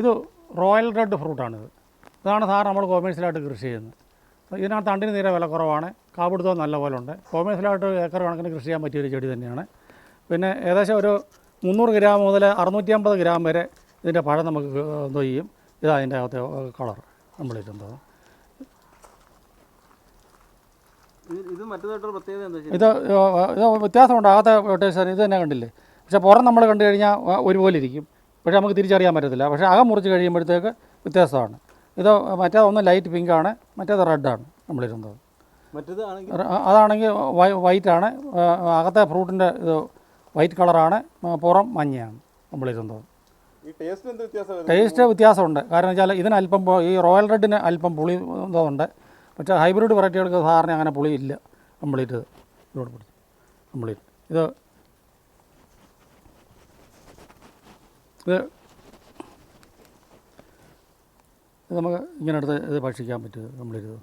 ഇത് royal red ഫ്രൂട്ടാണിത് ഇതാണ് sir നമ്മൾ കൊമേഴ്സ്യലായിട്ട് കൃഷി ചെയ്യുന്നത്. ഇതിനകത്ത് തണ്ടിന് തീരെ വില കുറവാണ്. കാപിടുത്തവും നല്ല പോലെ ഉണ്ട് കൊമേഴ്സ്യലായിട്ട് ഏക്കർ കണക്കിന് കൃഷി ചെയ്യാൻ പറ്റിയൊരു ചെടി തന്നെയാണ്. പിന്നെ ഏകദേശം ഒരു മുന്നൂറ് ഗ്രാം മുതൽ അറുന്നൂറ്റി അമ്പത് ഗ്രാം വരെ ഇതിന്റെ പഴം നമുക്ക് എന്തോ ചെയ്യും. ഇതാ അതിന്റെ അകത്തെ കളർ നമ്മൾ ഇത് ഇത് വ്യത്യാസമുണ്ട്. അകത്തെ ടേസ്റ്റ് ഇത് തന്നെ കണ്ടില്ലേ? പക്ഷേ പുറം നമ്മൾ കണ്ടു കഴിഞ്ഞാൽ ഒരുപോലെ ഇരിക്കും. പക്ഷേ നമുക്ക് തിരിച്ചറിയാൻ പറ്റത്തില്ല. പക്ഷേ അകം മുറിച്ച് കഴിയുമ്പോഴത്തേക്ക് വ്യത്യാസമാണ്. ഇത് മറ്റേ ഒന്ന് ലൈറ്റ് പിങ്ക് ആണ് മറ്റേത് റെഡാണ് നമ്മളിരുന്നത്. അതാണെങ്കിൽ വൈറ്റാണ് അകത്തെ ഫ്രൂട്ടിന്റെ ഇത് വൈറ്റ് കളറാണ് പുറം മഞ്ഞയാണ് നമ്മളിരുന്നത്? ടേസ്റ്റ് വ്യത്യാസമുണ്ട്. കാരണം വെച്ചാൽ ഇതിന് അല്പം ഈ റോയൽ റെഡിന് അല്പം പുളി ഇതുണ്ട്. പക്ഷേ ഹൈബ്രിഡ് വെറൈറ്റികൾക്ക് സാധാരണ അങ്ങനെ പുളി ഇല്ല കംപ്ലീറ്റ് ഇത് ഇതോട് പിടിച്ച് കംപ്ലീറ്റ് ഇത് ഇത് നമുക്ക് ഇങ്ങനെ എടുത്ത് ഇത് ഭക്ഷിക്കാൻ പറ്റും നമ്മളിരുന്ന്